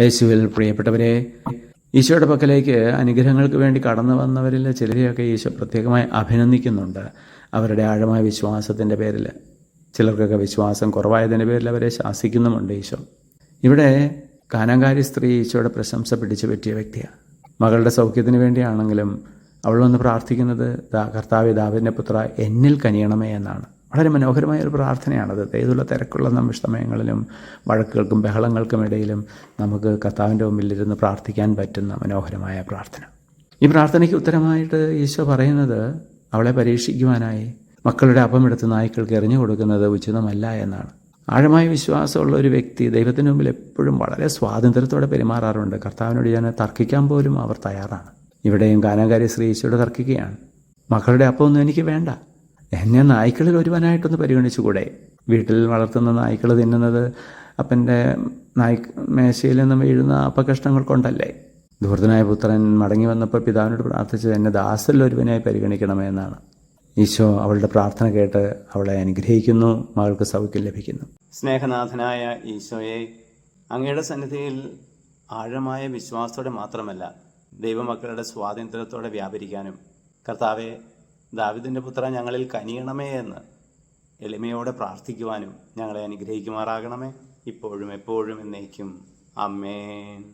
യേശുവിൽ പ്രിയപ്പെട്ടവരെ ഈശോയുടെ പക്കലേക്ക് അനുഗ്രഹങ്ങൾക്ക് വേണ്ടി കടന്നു വന്നവരിൽ ചിലരെയൊക്കെ ഈശോ പ്രത്യേകമായി അഭിനന്ദിക്കുന്നുണ്ട്. അവരുടെ ആഴമായ വിശ്വാസത്തിന്റെ പേരിൽ ചിലർക്കൊക്കെ വിശ്വാസം കുറവായതിന്റെ പേരിൽ അവരെ ശാസിക്കുന്നുമുണ്ട് ഈശോ. ഇവിടെ കാനാങ്കാരി സ്ത്രീ ഈശോയുടെ പ്രശംസ പിടിച്ചു പറ്റിയ വ്യക്തിയാണ്. മകളുടെ സൗഖ്യത്തിന് വേണ്ടിയാണെങ്കിലും അവൾ വന്ന് പ്രാർത്ഥിക്കുന്നത് കർത്താവ് ദാവിന്റെ പുത്ര എന്നിൽ കനിയണമേ എന്നാണ്. വളരെ മനോഹരമായ ഒരു പ്രാർത്ഥനയാണത്. ഏതുള്ള തിരക്കുള്ള സമയങ്ങളിലും വഴക്കുകൾക്കും ബഹളങ്ങൾക്കും ഇടയിലും നമുക്ക് കർത്താവിന്റെ മുമ്പിലിരുന്ന് പ്രാർത്ഥിക്കാൻ പറ്റുന്ന മനോഹരമായ പ്രാർത്ഥന. ഈ പ്രാർത്ഥനയ്ക്ക് ഉത്തരമായിട്ട് ഈശോ പറയുന്നത് അവളെ പരീക്ഷിക്കുവാനായി മക്കളുടെ അപ്പം എടുത്ത് നായ്ക്കൾക്ക് എറിഞ്ഞു കൊടുക്കുന്നത് ഉചിതമല്ല എന്നാണ്. ആഴമായ വിശ്വാസമുള്ള ഒരു വ്യക്തി ദൈവത്തിന് മുമ്പിൽ എപ്പോഴും വളരെ സ്വാതന്ത്ര്യത്തോടെ പെരുമാറാറുണ്ട്. കർത്താവിനോട് ഞാൻ തർക്കിക്കാൻ പോലും അവർ തയ്യാറാണ്. ഇവിടെയും ഗാനകാരി ശ്രീ ഈശോയോട് തർക്കിക്കുകയാണ്. മക്കളുടെ അപ്പമൊന്നും എനിക്ക് വേണ്ട. എന്നെ നായ്ക്കളിൽ ഒരുവനായിട്ടൊന്ന് പരിഗണിച്ചുകൂടെ? വീട്ടിൽ വളർത്തുന്ന നായ്ക്കൾ തിന്നുന്നത് അപ്പന്റെ നായ് മേശയിൽ നിന്നും വീഴുന്ന അപ്പകഷ്ണങ്ങൾ കൊണ്ടല്ലേ? ധൂർത്തനായ പുത്രൻ മടങ്ങി വന്നപ്പോൾ പിതാവിനോട് പ്രാർത്ഥിച്ചത് എന്നെ ദാസരിൽ ഒരുവനായി പരിഗണിക്കണമേ എന്നാണ്. ഈശോ അവളുടെ പ്രാർത്ഥന കേട്ട് അവളെ അനുഗ്രഹിക്കുന്നു മകൾക്ക് സൗഖ്യം ലഭിക്കുന്നു. സ്നേഹനാഥനായ ഈശോയെ അങ്ങയുടെ സന്നിധിയിൽ ആഴമായ വിശ്വാസത്തോടെ മാത്രമല്ല ദൈവമക്കളുടെ സ്വാതന്ത്ര്യത്തോടെ വ്യാപരിക്കാനും കർത്താവെ ദാവിദിന്റെ പുത്ര ഞങ്ങളിൽ കനിയണമേ എന്ന് എളിമയോടെ പ്രാർത്ഥിക്കുവാനും ഞങ്ങളെ അനുഗ്രഹിക്കുമാറാകണമേ. ഇപ്പോഴും എപ്പോഴും എന്നേക്കും. അമ്മേൻ